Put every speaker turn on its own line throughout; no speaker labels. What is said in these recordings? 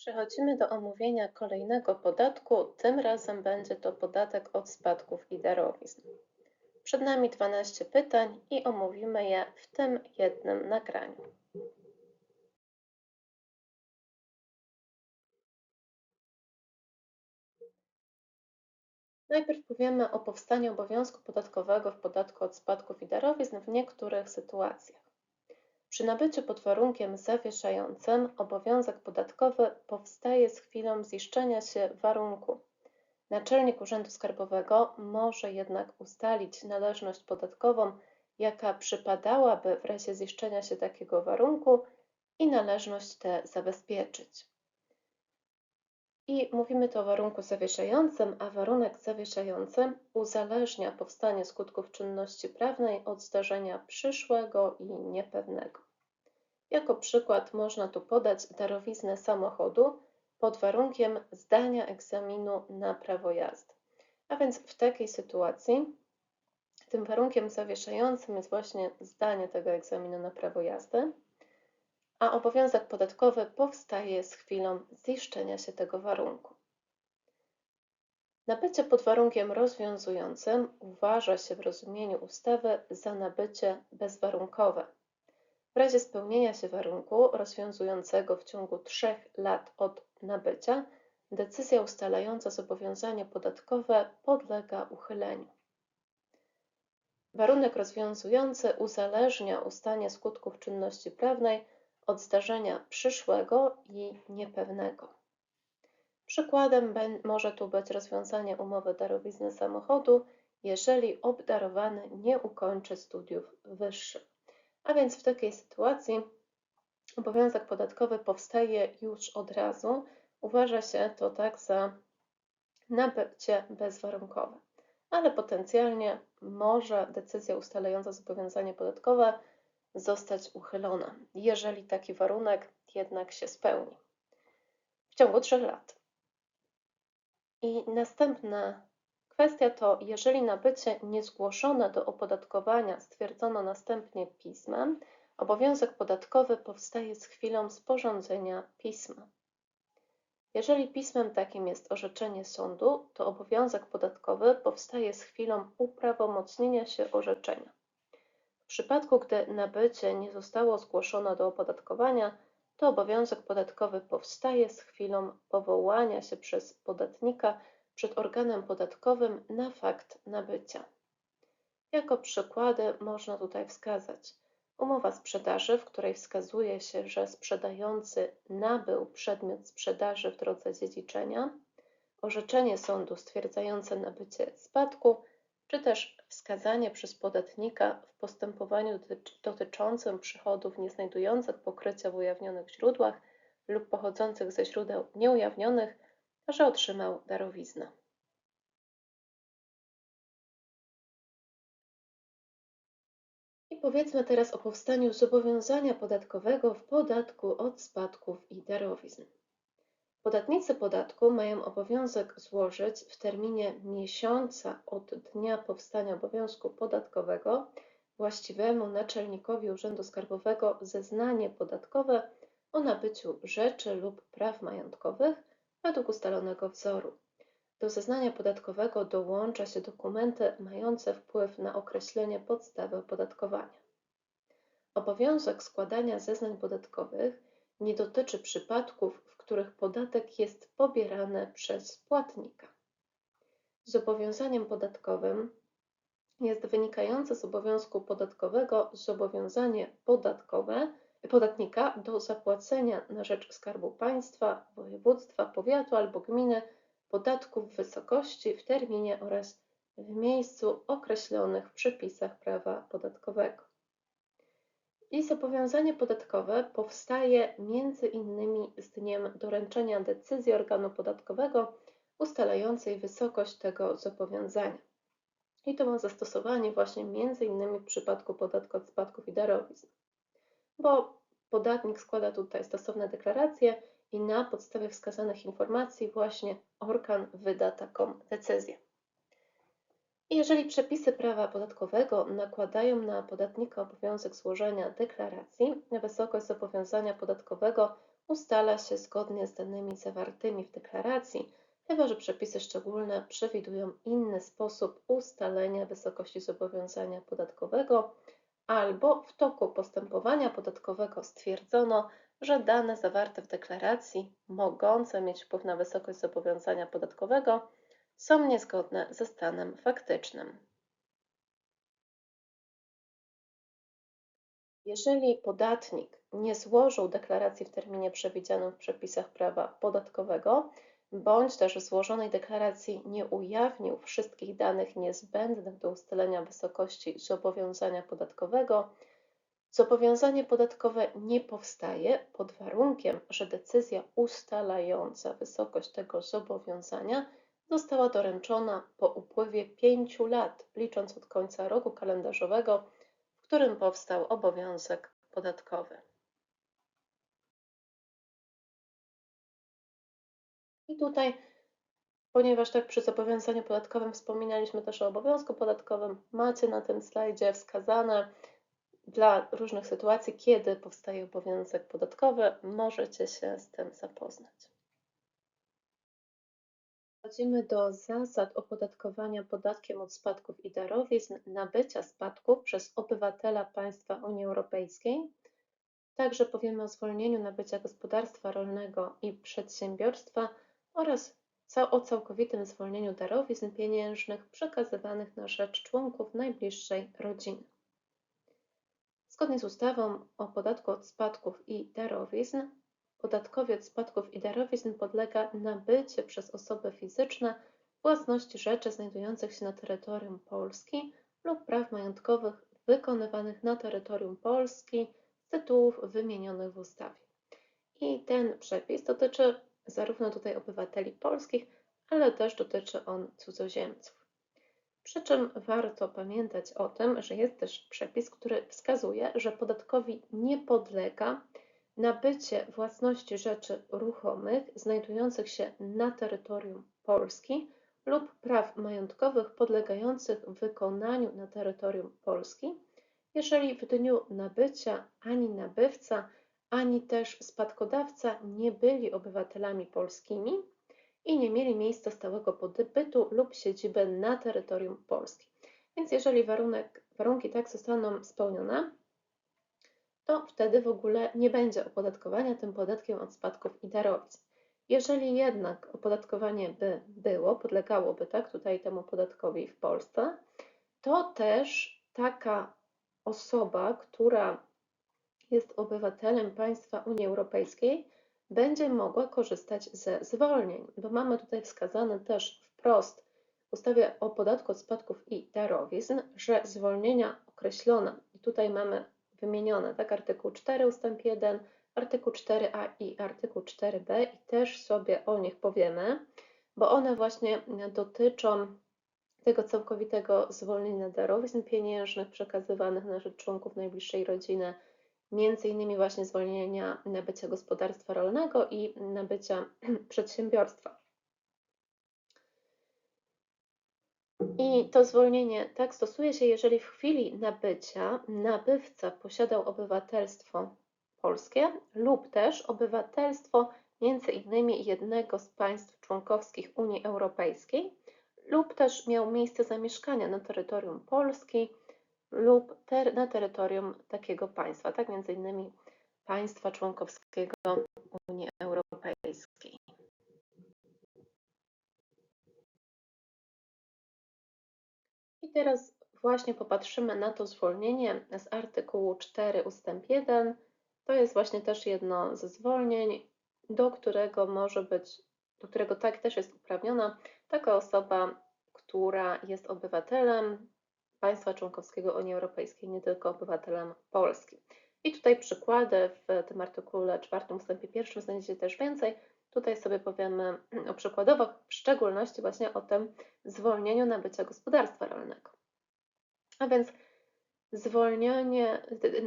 Przechodzimy do omówienia kolejnego podatku. Tym razem będzie to podatek od spadków i darowizn. Przed nami 12 pytań i omówimy je w tym jednym nagraniu. Najpierw powiemy o powstaniu obowiązku podatkowego w podatku od spadków i darowizn w niektórych sytuacjach. Przy nabyciu pod warunkiem zawieszającym obowiązek podatkowy powstaje z chwilą ziszczenia się warunku. Naczelnik Urzędu Skarbowego może jednak ustalić należność podatkową, jaka przypadałaby w razie ziszczenia się takiego warunku i należność tę zabezpieczyć. I mówimy tu o warunku zawieszającym, a warunek zawieszający uzależnia powstanie skutków czynności prawnej od zdarzenia przyszłego i niepewnego. Jako przykład można tu podać darowiznę samochodu pod warunkiem zdania egzaminu na prawo jazdy. A więc w takiej sytuacji tym warunkiem zawieszającym jest właśnie zdanie tego egzaminu na prawo jazdy a obowiązek podatkowy powstaje z chwilą ziszczenia się tego warunku. Nabycie pod warunkiem rozwiązującym uważa się w rozumieniu ustawy za nabycie bezwarunkowe. W razie spełnienia się warunku rozwiązującego w ciągu trzech lat od nabycia, decyzja ustalająca zobowiązanie podatkowe podlega uchyleniu. Warunek rozwiązujący uzależnia ustanie skutków czynności prawnej od zdarzenia przyszłego i niepewnego. Przykładem może tu być rozwiązanie umowy darowizny samochodu, jeżeli obdarowany nie ukończy studiów wyższych. A więc w takiej sytuacji obowiązek podatkowy powstaje już od razu. Uważa się to tak za nabycie bezwarunkowe, ale potencjalnie może decyzja ustalająca zobowiązanie podatkowe zostać uchylona, jeżeli taki warunek jednak się spełni w ciągu trzech lat. I następna kwestia to, jeżeli nabycie niezgłoszone do opodatkowania stwierdzono następnie pismem, obowiązek podatkowy powstaje z chwilą sporządzenia pisma. Jeżeli pismem takim jest orzeczenie sądu, to obowiązek podatkowy powstaje z chwilą uprawomocnienia się orzeczenia. W przypadku gdy nabycie nie zostało zgłoszone do opodatkowania, to obowiązek podatkowy powstaje z chwilą powołania się przez podatnika przed organem podatkowym na fakt nabycia. Jako przykłady można tutaj wskazać umowa sprzedaży, w której wskazuje się, że sprzedający nabył przedmiot sprzedaży w drodze dziedziczenia, orzeczenie sądu stwierdzające nabycie spadku czy też wskazanie przez podatnika w postępowaniu dotyczącym przychodów nieznajdujących pokrycia w ujawnionych źródłach lub pochodzących ze źródeł nieujawnionych, że otrzymał darowiznę. I powiedzmy teraz o powstaniu zobowiązania podatkowego w podatku od spadków i darowizn. Podatnicy podatku mają obowiązek złożyć w terminie miesiąca od dnia powstania obowiązku podatkowego właściwemu naczelnikowi Urzędu Skarbowego zeznanie podatkowe o nabyciu rzeczy lub praw majątkowych według ustalonego wzoru. Do zeznania podatkowego dołącza się dokumenty mające wpływ na określenie podstawy opodatkowania. Obowiązek składania zeznań podatkowych nie dotyczy przypadków, których podatek jest pobierany przez płatnika. Zobowiązaniem podatkowym jest wynikające z obowiązku podatkowego zobowiązanie podatkowe podatnika do zapłacenia na rzecz Skarbu Państwa, województwa, powiatu albo gminy podatków w wysokości, w terminie oraz w miejscu określonych w przepisach prawa podatkowego. I zobowiązanie podatkowe powstaje między innymi z dniem doręczenia decyzji organu podatkowego ustalającej wysokość tego zobowiązania. I to ma zastosowanie właśnie między innymi w przypadku podatku od spadków i darowizn. Bo podatnik składa tutaj stosowne deklaracje i na podstawie wskazanych informacji właśnie organ wyda taką decyzję. Jeżeli przepisy prawa podatkowego nakładają na podatnika obowiązek złożenia deklaracji, wysokość zobowiązania podatkowego ustala się zgodnie z danymi zawartymi w deklaracji, chyba że przepisy szczególne przewidują inny sposób ustalenia wysokości zobowiązania podatkowego albo w toku postępowania podatkowego stwierdzono, że dane zawarte w deklaracji, mogące mieć wpływ na wysokość zobowiązania podatkowego, są niezgodne ze stanem faktycznym. Jeżeli podatnik nie złożył deklaracji w terminie przewidzianym w przepisach prawa podatkowego, bądź też w złożonej deklaracji nie ujawnił wszystkich danych niezbędnych do ustalenia wysokości zobowiązania podatkowego, zobowiązanie podatkowe nie powstaje pod warunkiem, że decyzja ustalająca wysokość tego zobowiązania została doręczona po upływie pięciu lat, licząc od końca roku kalendarzowego, w którym powstał obowiązek podatkowy. I tutaj, ponieważ tak przy zobowiązaniu podatkowym wspominaliśmy też o obowiązku podatkowym, macie na tym slajdzie wskazane dla różnych sytuacji, kiedy powstaje obowiązek podatkowy, możecie się z tym zapoznać. Przechodzimy do zasad opodatkowania podatkiem od spadków i darowizn nabycia spadków przez obywatela państwa Unii Europejskiej. Także powiemy o zwolnieniu nabycia gospodarstwa rolnego i przedsiębiorstwa oraz o całkowitym zwolnieniu darowizn pieniężnych przekazywanych na rzecz członków najbliższej rodziny. Zgodnie z ustawą o podatku od spadków i darowizn, podatkowi od spadków i darowizn podlega nabycie przez osoby fizyczne własności rzeczy znajdujących się na terytorium Polski lub praw majątkowych wykonywanych na terytorium Polski z tytułów wymienionych w ustawie. I ten przepis dotyczy zarówno tutaj obywateli polskich, ale też dotyczy on cudzoziemców. Przy czym warto pamiętać o tym, że jest też przepis, który wskazuje, że podatkowi nie podlega nabycie własności rzeczy ruchomych znajdujących się na terytorium Polski lub praw majątkowych podlegających wykonaniu na terytorium Polski, jeżeli w dniu nabycia ani nabywca, ani też spadkodawca nie byli obywatelami polskimi i nie mieli miejsca stałego pobytu lub siedziby na terytorium Polski. Więc jeżeli warunek, warunki tak zostaną spełnione, to wtedy w ogóle nie będzie opodatkowania tym podatkiem od spadków i darowizn. Jeżeli jednak opodatkowanie by było, podlegałoby tak tutaj temu podatkowi w Polsce, to też taka osoba, która jest obywatelem państwa Unii Europejskiej, będzie mogła korzystać ze zwolnień, bo mamy tutaj wskazane też wprost w ustawie o podatku od spadków i darowizn, że zwolnienia określone, i tutaj mamy wymienione, tak, artykuł 4 ustęp 1, artykuł 4a i artykuł 4b i też sobie o nich powiemy, bo one właśnie dotyczą tego całkowitego zwolnienia darowizn pieniężnych przekazywanych na rzecz członków najbliższej rodziny, między innymi właśnie zwolnienia nabycia gospodarstwa rolnego i nabycia przedsiębiorstwa. I to zwolnienie tak stosuje się, jeżeli w chwili nabycia nabywca posiadał obywatelstwo polskie lub też obywatelstwo między innymi jednego z państw członkowskich Unii Europejskiej lub też miał miejsce zamieszkania na terytorium Polski lub ter na terytorium takiego państwa, tak między innymi państwa członkowskiego Unii Europejskiej. Teraz właśnie popatrzymy na to zwolnienie z artykułu 4 ustęp 1. To jest właśnie też jedno ze zwolnień, do którego może być, do którego tak też jest uprawniona taka osoba, która jest obywatelem państwa członkowskiego Unii Europejskiej, nie tylko obywatelem Polski. I tutaj przykłady w tym artykule 4 ustępie 1 znajdziecie też więcej. Tutaj sobie powiemy o przykładowo, w szczególności właśnie o tym zwolnieniu nabycia gospodarstwa rolnego. A więc zwolnienie,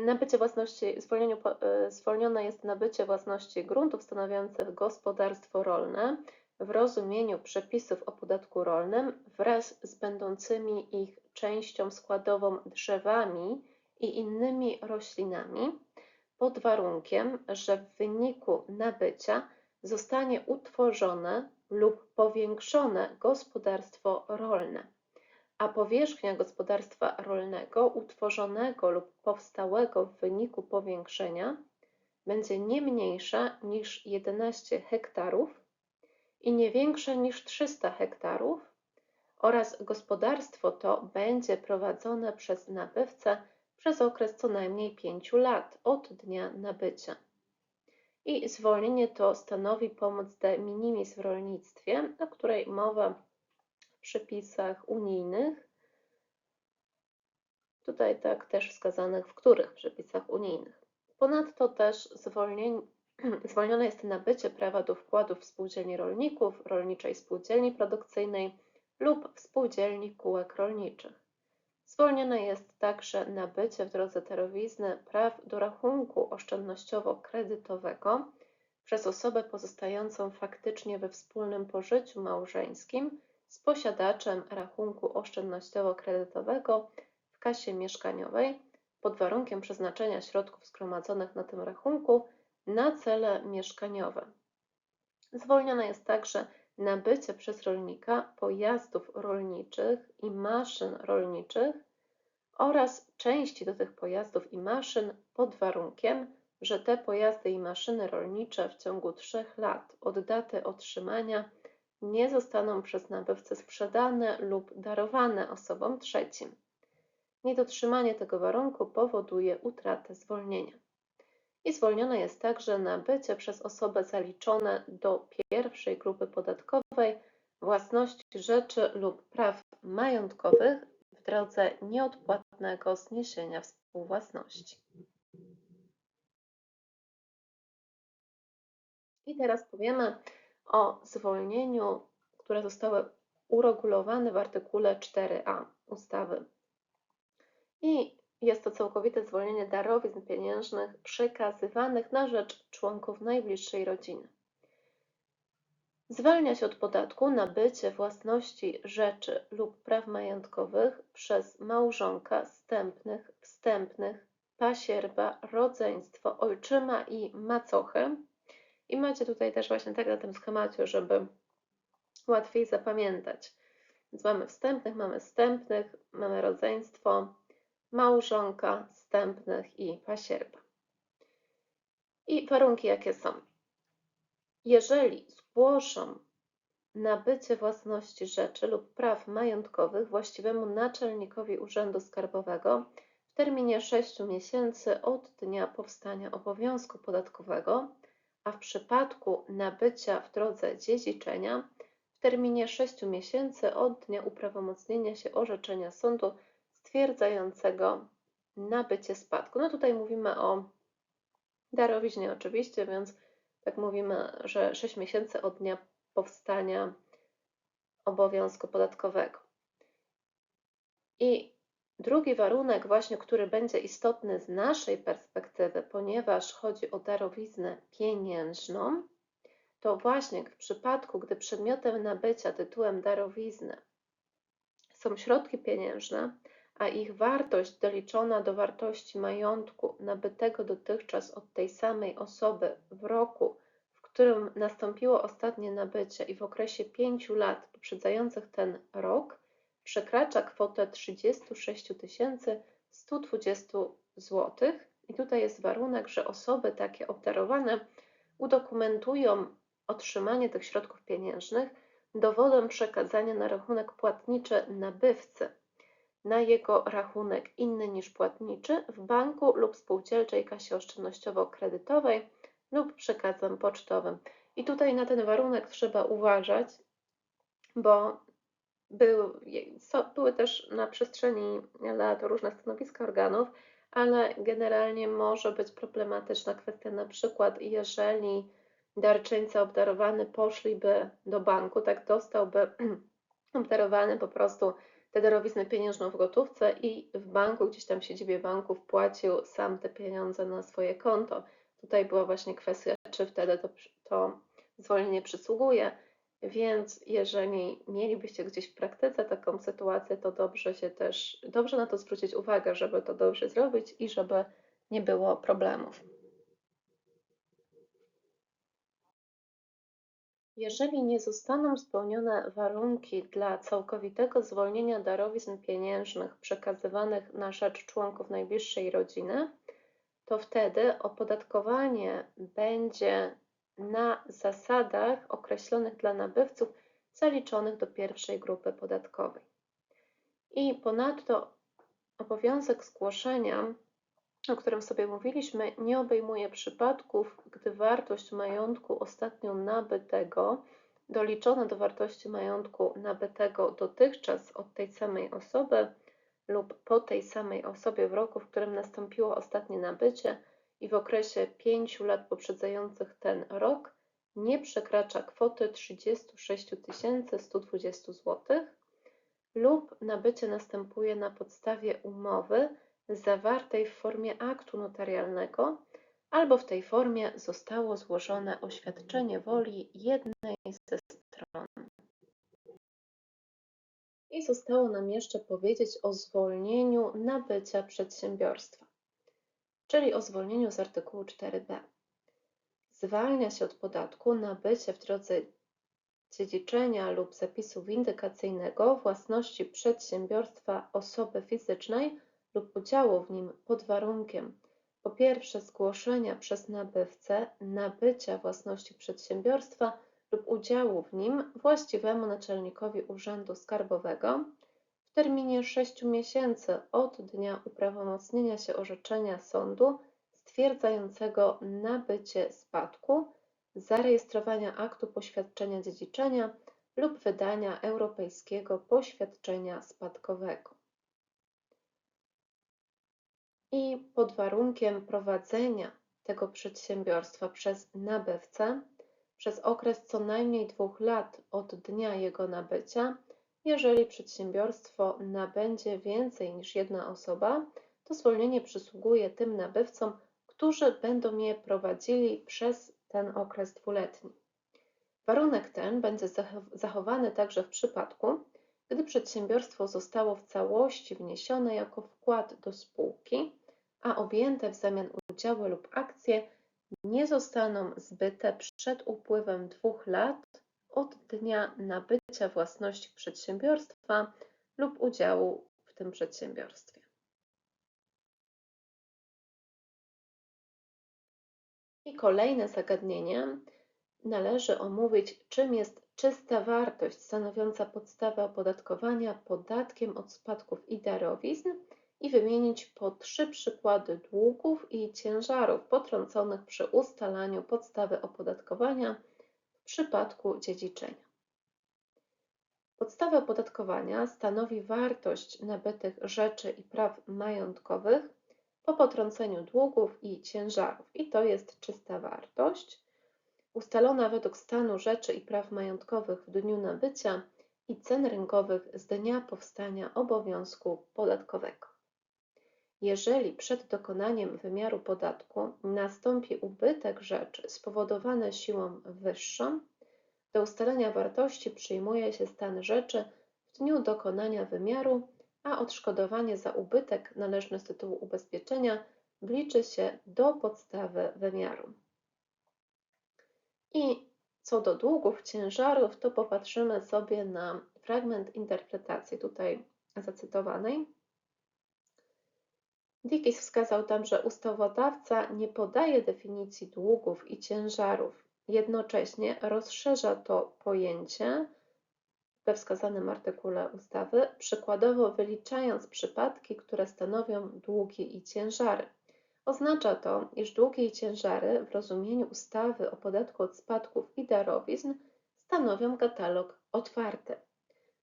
nabycie własności, zwolnieniu, e, zwolnione jest nabycie własności gruntów stanowiących gospodarstwo rolne w rozumieniu przepisów o podatku rolnym wraz z będącymi ich częścią składową drzewami i innymi roślinami, pod warunkiem, że w wyniku nabycia zostanie utworzone lub powiększone gospodarstwo rolne, a powierzchnia gospodarstwa rolnego utworzonego lub powstałego w wyniku powiększenia będzie nie mniejsza niż 11 hektarów i nie większa niż 300 hektarów oraz gospodarstwo to będzie prowadzone przez nabywcę przez okres co najmniej 5 lat od dnia nabycia. I zwolnienie to stanowi pomoc de minimis w rolnictwie, o której mowa w przepisach unijnych. Tutaj tak też wskazanych w których przepisach unijnych. Ponadto też zwolnione jest nabycie prawa do wkładów w spółdzielni rolników, rolniczej spółdzielni produkcyjnej lub w spółdzielni kółek rolniczych. Zwolnione jest także nabycie w drodze darowizny praw do rachunku oszczędnościowo-kredytowego przez osobę pozostającą faktycznie we wspólnym pożyciu małżeńskim z posiadaczem rachunku oszczędnościowo-kredytowego w kasie mieszkaniowej pod warunkiem przeznaczenia środków zgromadzonych na tym rachunku na cele mieszkaniowe. Zwolnione jest także nabycie przez rolnika pojazdów rolniczych i maszyn rolniczych oraz części do tych pojazdów i maszyn pod warunkiem, że te pojazdy i maszyny rolnicze w ciągu trzech lat od daty otrzymania nie zostaną przez nabywcę sprzedane lub darowane osobom trzecim. Niedotrzymanie tego warunku powoduje utratę zwolnienia i zwolnione jest także nabycie przez osobę zaliczone do pierwszej grupy podatkowej własności rzeczy lub praw majątkowych w drodze nieodpłatnego zniesienia współwłasności. I teraz powiemy o zwolnieniu, które zostały uregulowane w artykule 4a ustawy. I jest to całkowite zwolnienie darowizn pieniężnych przekazywanych na rzecz członków najbliższej rodziny. Zwalnia się od podatku nabycie własności rzeczy lub praw majątkowych przez małżonka, stępnych, wstępnych, pasierba, rodzeństwo, ojczyma i macochę. I macie tutaj też właśnie tak na tym schemacie, żeby łatwiej zapamiętać. Więc mamy wstępnych, mamy wstępnych, mamy rodzeństwo, małżonka, stępnych i pasierba. I warunki jakie są? Jeżeli zgłoszą nabycie własności rzeczy lub praw majątkowych właściwemu naczelnikowi Urzędu Skarbowego w terminie 6 miesięcy od dnia powstania obowiązku podatkowego, a w przypadku nabycia w drodze dziedziczenia w terminie 6 miesięcy od dnia uprawomocnienia się orzeczenia sądu stwierdzającego nabycie spadku. No tutaj mówimy o darowiźnie oczywiście, więc tak mówimy, że 6 miesięcy od dnia powstania obowiązku podatkowego. I drugi warunek, właśnie, który będzie istotny z naszej perspektywy, ponieważ chodzi o darowiznę pieniężną, to właśnie w przypadku, gdy przedmiotem nabycia tytułem darowizny są środki pieniężne, a ich wartość doliczona do wartości majątku nabytego dotychczas od tej samej osoby w roku, w którym nastąpiło ostatnie nabycie i w okresie 5 lat poprzedzających ten rok, przekracza kwotę 36 120 zł. I tutaj jest warunek, że osoby takie obdarowane udokumentują otrzymanie tych środków pieniężnych dowodem przekazania na rachunek płatniczy nabywcy na jego rachunek inny niż płatniczy w banku lub spółdzielczej kasie oszczędnościowo-kredytowej lub przekazem pocztowym. I tutaj na ten warunek trzeba uważać, bo był, były też na przestrzeni lat różne stanowiska organów, ale generalnie może być problematyczna kwestia na przykład, jeżeli darczyńca obdarowany poszliby do banku, tak dostałby obdarowany po prostu tę darowiznę pieniężną w gotówce i w banku, gdzieś tam w siedzibie banku wpłacił sam te pieniądze na swoje konto. Tutaj była właśnie kwestia, czy wtedy to, to zwolnienie przysługuje, więc jeżeli mielibyście gdzieś w praktyce taką sytuację, to dobrze się też, dobrze na to zwrócić uwagę, żeby to dobrze zrobić i żeby nie było problemów. Jeżeli nie zostaną spełnione warunki dla całkowitego zwolnienia darowizn pieniężnych przekazywanych na rzecz członków najbliższej rodziny, to wtedy opodatkowanie będzie na zasadach określonych dla nabywców zaliczonych do pierwszej grupy podatkowej. I ponadto obowiązek zgłoszenia, o którym sobie mówiliśmy, nie obejmuje przypadków, gdy wartość majątku ostatnio nabytego doliczona do wartości majątku nabytego dotychczas od tej samej osoby lub po tej samej osobie w roku, w którym nastąpiło ostatnie nabycie i w okresie 5 lat poprzedzających ten rok nie przekracza kwoty 36 120 zł lub nabycie następuje na podstawie umowy zawartej w formie aktu notarialnego albo w tej formie zostało złożone oświadczenie woli jednej ze stron. I zostało nam jeszcze powiedzieć o zwolnieniu nabycia przedsiębiorstwa, czyli o zwolnieniu z artykułu 4b. Zwalnia się od podatku nabycie w drodze dziedziczenia lub zapisu windykacyjnego własności przedsiębiorstwa osoby fizycznej lub udziału w nim pod warunkiem po pierwsze zgłoszenia przez nabywcę nabycia własności przedsiębiorstwa lub udziału w nim właściwemu naczelnikowi Urzędu Skarbowego w terminie 6 miesięcy od dnia uprawomocnienia się orzeczenia sądu stwierdzającego nabycie spadku, zarejestrowania aktu poświadczenia dziedziczenia lub wydania europejskiego poświadczenia spadkowego. I pod warunkiem prowadzenia tego przedsiębiorstwa przez nabywcę przez okres co najmniej dwóch lat od dnia jego nabycia, jeżeli przedsiębiorstwo nabędzie więcej niż jedna osoba, to zwolnienie przysługuje tym nabywcom, którzy będą je prowadzili przez ten okres dwuletni. Warunek ten będzie zachowany także w przypadku, gdy przedsiębiorstwo zostało w całości wniesione jako wkład do spółki, a objęte w zamian udziały lub akcje nie zostaną zbyte przed upływem dwóch lat od dnia nabycia własności przedsiębiorstwa lub udziału w tym przedsiębiorstwie. I kolejne zagadnienie należy omówić, czym jest czysta wartość stanowiąca podstawę opodatkowania podatkiem od spadków i darowizn i wymienić po trzy przykłady długów i ciężarów potrąconych przy ustalaniu podstawy opodatkowania w przypadku dziedziczenia. Podstawę opodatkowania stanowi wartość nabytych rzeczy i praw majątkowych po potrąceniu długów i ciężarów, i to jest czysta wartość, ustalona według stanu rzeczy i praw majątkowych w dniu nabycia i cen rynkowych z dnia powstania obowiązku podatkowego. Jeżeli przed dokonaniem wymiaru podatku nastąpi ubytek rzeczy spowodowany siłą wyższą, do ustalenia wartości przyjmuje się stan rzeczy w dniu dokonania wymiaru, a odszkodowanie za ubytek należny z tytułu ubezpieczenia wliczy się do podstawy wymiaru. I co do długów, ciężarów, to popatrzymy sobie na fragment interpretacji tutaj zacytowanej. Dickies wskazał tam, że ustawodawca nie podaje definicji długów i ciężarów, jednocześnie rozszerza to pojęcie we wskazanym artykule ustawy, przykładowo wyliczając przypadki, które stanowią długi i ciężary. Oznacza to, iż długi i ciężary w rozumieniu ustawy o podatku od spadków i darowizn stanowią katalog otwarty.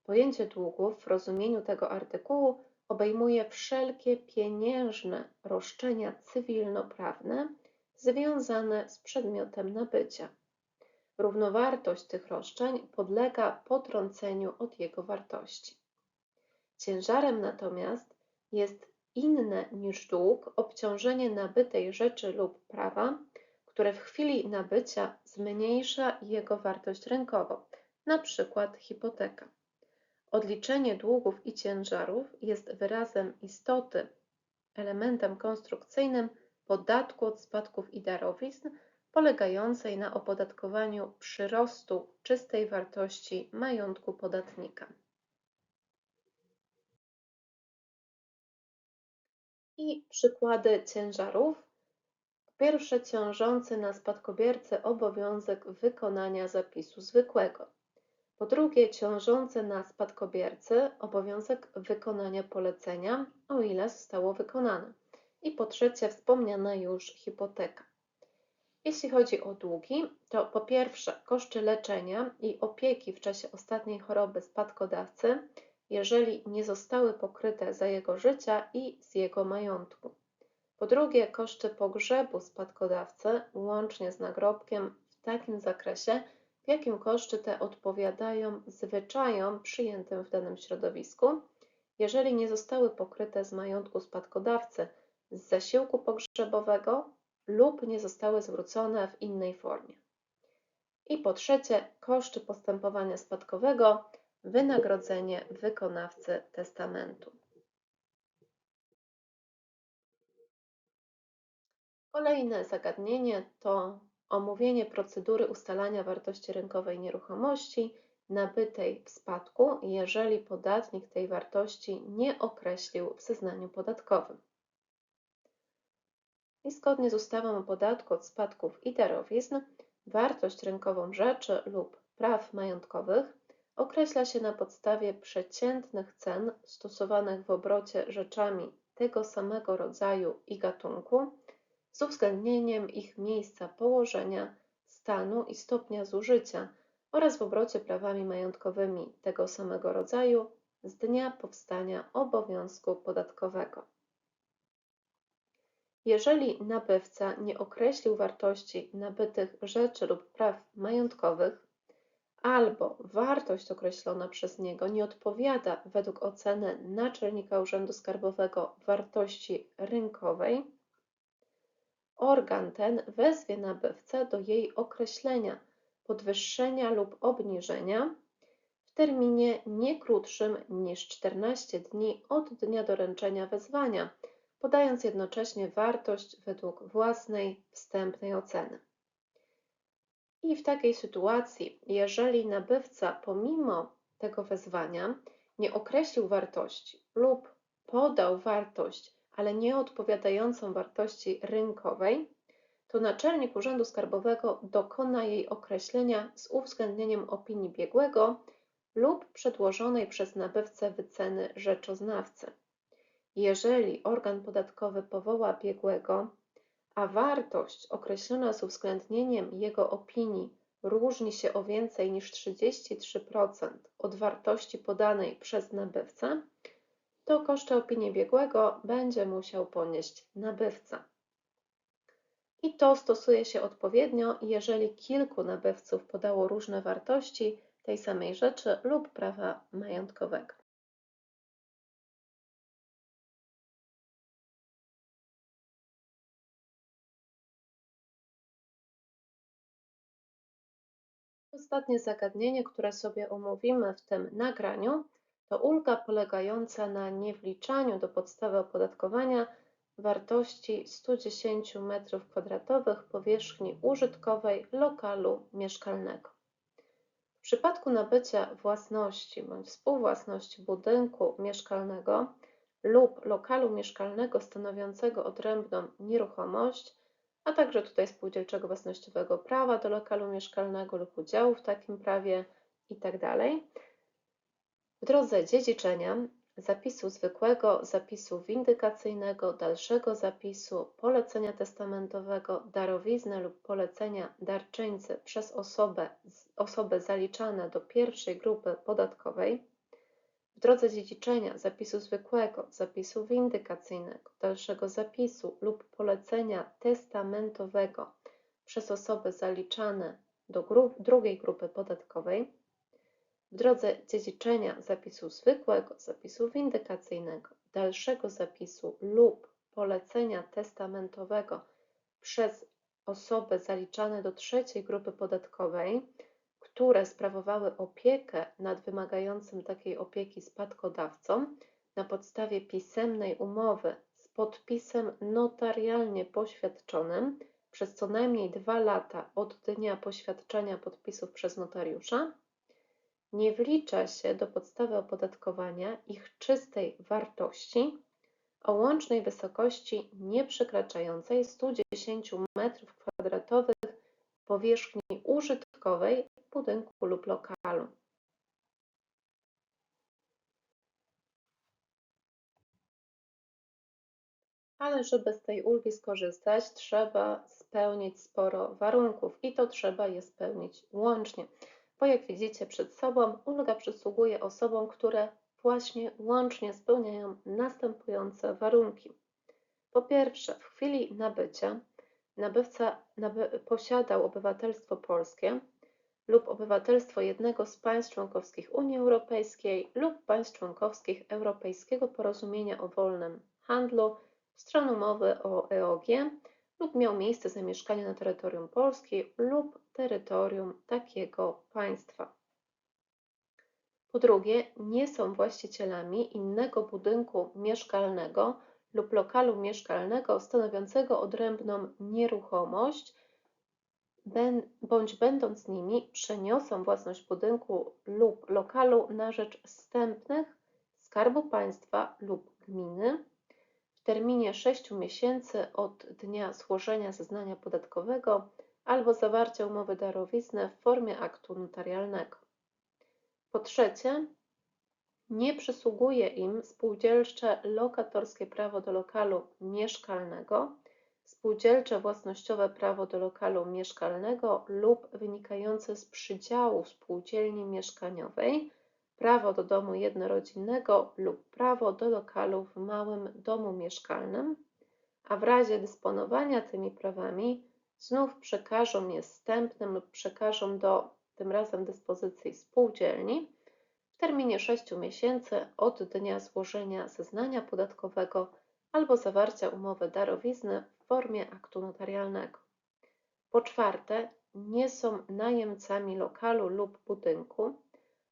Pojęcie długów w rozumieniu tego artykułu obejmuje wszelkie pieniężne roszczenia cywilnoprawne związane z przedmiotem nabycia. Równowartość tych roszczeń podlega potrąceniu od jego wartości. Ciężarem natomiast jest inne niż dług obciążenie nabytej rzeczy lub prawa, które w chwili nabycia zmniejsza jego wartość rynkową, przykład hipoteka. Odliczenie długów i ciężarów jest wyrazem istoty, elementem konstrukcyjnym podatku od spadków i darowizn, polegającej na opodatkowaniu przyrostu czystej wartości majątku podatnika. I przykłady ciężarów. Pierwsze ciążący na spadkobiercę obowiązek wykonania zapisu zwykłego. Po drugie, ciążący na spadkobiercy obowiązek wykonania polecenia, o ile zostało wykonane. I po trzecie, wspomniana już hipoteka. Jeśli chodzi o długi, to po pierwsze koszty leczenia i opieki w czasie ostatniej choroby spadkodawcy, jeżeli nie zostały pokryte za jego życia i z jego majątku. Po drugie, koszty pogrzebu spadkodawcy, łącznie z nagrobkiem, w takim zakresie, jakim koszty te odpowiadają zwyczajom przyjętym w danym środowisku, jeżeli nie zostały pokryte z majątku spadkodawcy, z zasiłku pogrzebowego lub nie zostały zwrócone w innej formie. I po trzecie, koszty postępowania spadkowego, wynagrodzenie wykonawcy testamentu. Kolejne zagadnienie to omówienie procedury ustalania wartości rynkowej nieruchomości nabytej w spadku, jeżeli podatnik tej wartości nie określił w zeznaniu podatkowym. I zgodnie z ustawą o podatku od spadków i darowizn, wartość rynkową rzeczy lub praw majątkowych określa się na podstawie przeciętnych cen stosowanych w obrocie rzeczami tego samego rodzaju i gatunku z uwzględnieniem ich miejsca położenia, stanu i stopnia zużycia oraz w obrocie prawami majątkowymi tego samego rodzaju z dnia powstania obowiązku podatkowego. Jeżeli nabywca nie określił wartości nabytych rzeczy lub praw majątkowych, albo wartość określona przez niego nie odpowiada według oceny naczelnika Urzędu Skarbowego wartości rynkowej, organ ten wezwie nabywcę do jej określenia, podwyższenia lub obniżenia w terminie nie krótszym niż 14 dni od dnia doręczenia wezwania, podając jednocześnie wartość według własnej wstępnej oceny. I w takiej sytuacji, jeżeli nabywca pomimo tego wezwania nie określił wartości lub podał wartość, ale nie odpowiadającą wartości rynkowej, to naczelnik Urzędu Skarbowego dokona jej określenia z uwzględnieniem opinii biegłego lub przedłożonej przez nabywcę wyceny rzeczoznawcy. Jeżeli organ podatkowy powoła biegłego, a wartość określona z uwzględnieniem jego opinii różni się o więcej niż 33% od wartości podanej przez nabywcę, to koszty opinii biegłego będzie musiał ponieść nabywca. I to stosuje się odpowiednio, jeżeli kilku nabywców podało różne wartości tej samej rzeczy lub prawa majątkowego. Ostatnie zagadnienie, które sobie omówimy w tym nagraniu, to ulga polegająca na niewliczaniu do podstawy opodatkowania wartości 110 m2 powierzchni użytkowej lokalu mieszkalnego. W przypadku nabycia własności bądź współwłasności budynku mieszkalnego lub lokalu mieszkalnego stanowiącego odrębną nieruchomość, a także tutaj spółdzielczego własnościowego prawa do lokalu mieszkalnego lub udziału w takim prawie itd. W drodze dziedziczenia, zapisu zwykłego, zapisu windykacyjnego, dalszego zapisu, polecenia testamentowego, darowizny lub polecenia darczyńcy przez osobę, osobę zaliczane do pierwszej grupy podatkowej, w drodze dziedziczenia zapisu zwykłego, zapisu windykacyjnego, dalszego zapisu lub polecenia testamentowego przez osoby zaliczane do grup, drugiej grupy podatkowej, w drodze dziedziczenia zapisu zwykłego, zapisu windykacyjnego, dalszego zapisu lub polecenia testamentowego przez osoby zaliczane do trzeciej grupy podatkowej, które sprawowały opiekę nad wymagającym takiej opieki spadkodawcą na podstawie pisemnej umowy z podpisem notarialnie poświadczonym przez co najmniej dwa lata od dnia poświadczenia podpisów przez notariusza, nie wlicza się do podstawy opodatkowania ich czystej wartości o łącznej wysokości nieprzekraczającej 110 m2 powierzchni użytkowej budynku lub lokalu. Ale żeby z tej ulgi skorzystać, trzeba spełnić sporo warunków i to trzeba je spełnić łącznie. Bo jak widzicie przed sobą, ulga przysługuje osobom, które właśnie łącznie spełniają następujące warunki. Po pierwsze, w chwili nabycia nabywca naby posiadał obywatelstwo polskie lub obywatelstwo jednego z państw członkowskich Unii Europejskiej lub państw członkowskich Europejskiego Porozumienia o Wolnym Handlu, stron umowy o EOG lub miał miejsce zamieszkania na terytorium Polski lub terytorium takiego państwa. Po drugie, nie są właścicielami innego budynku mieszkalnego lub lokalu mieszkalnego stanowiącego odrębną nieruchomość, bądź będąc nimi przeniosą własność budynku lub lokalu na rzecz wstępnych Skarbu Państwa lub gminy w terminie 6 miesięcy od dnia złożenia zeznania podatkowego albo zawarcia umowy darowizny w formie aktu notarialnego. Po trzecie, nie przysługuje im spółdzielcze lokatorskie prawo do lokalu mieszkalnego, spółdzielcze własnościowe prawo do lokalu mieszkalnego lub wynikające z przydziału spółdzielni mieszkaniowej, prawo do domu jednorodzinnego lub prawo do lokalu w małym domu mieszkalnym, a w razie dysponowania tymi prawami znów przekażą je zstępnym lub przekażą do tym razem dyspozycji spółdzielni w terminie 6 miesięcy od dnia złożenia zeznania podatkowego albo zawarcia umowy darowizny w formie aktu notarialnego. Po czwarte, nie są najemcami lokalu lub budynku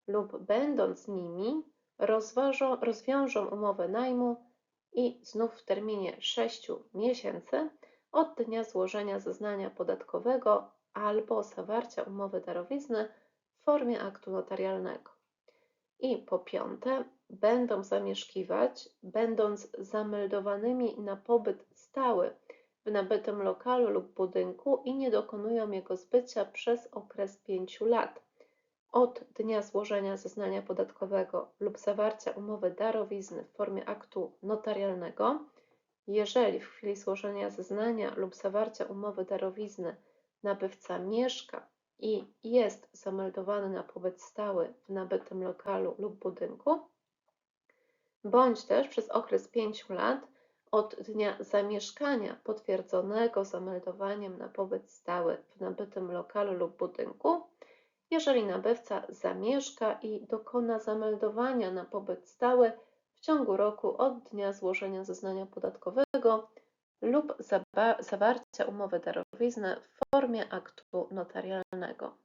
lub będąc nimi rozważą, rozwiążą umowę najmu i znów w terminie 6 miesięcy od dnia złożenia zeznania podatkowego albo zawarcia umowy darowizny w formie aktu notarialnego. I po piąte, będą zamieszkiwać, będąc zameldowanymi na pobyt stały w nabytym lokalu lub budynku i nie dokonują jego zbycia przez okres pięciu lat od dnia złożenia zeznania podatkowego lub zawarcia umowy darowizny w formie aktu notarialnego, jeżeli w chwili złożenia zeznania lub zawarcia umowy darowizny nabywca mieszka i jest zameldowany na pobyt stały w nabytym lokalu lub budynku, bądź też przez okres 5 lat od dnia zamieszkania potwierdzonego zameldowaniem na pobyt stały w nabytym lokalu lub budynku, jeżeli nabywca zamieszka i dokona zameldowania na pobyt stały w ciągu roku od dnia złożenia zeznania podatkowego lub zawarcia umowy darowizny w formie aktu notarialnego.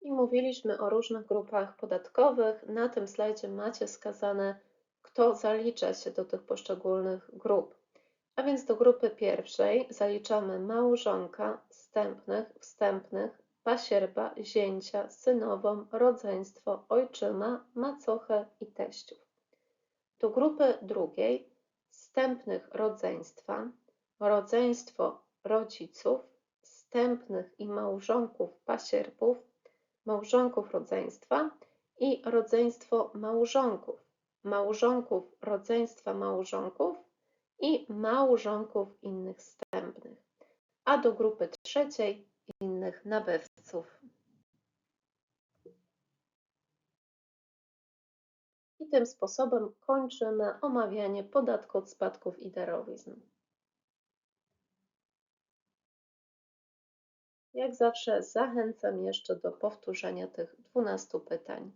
I mówiliśmy o różnych grupach podatkowych. Na tym slajdzie macie wskazane, kto zalicza się do tych poszczególnych grup. A więc do grupy pierwszej zaliczamy małżonka, wstępnych, wstępnych, pasierba, zięcia, synową, rodzeństwo, ojczyma, macochę i teściów. Do grupy drugiej wstępnych rodzeństwa, rodzeństwo rodziców, wstępnych i małżonków pasierbów, małżonków rodzeństwa i rodzeństwo małżonków, małżonków rodzeństwa małżonków i małżonków innych wstępnych, a do grupy trzeciej innych nabywców. I tym sposobem kończymy omawianie podatku od spadków i darowizn. Jak zawsze zachęcam jeszcze do powtórzenia tych 12 pytań.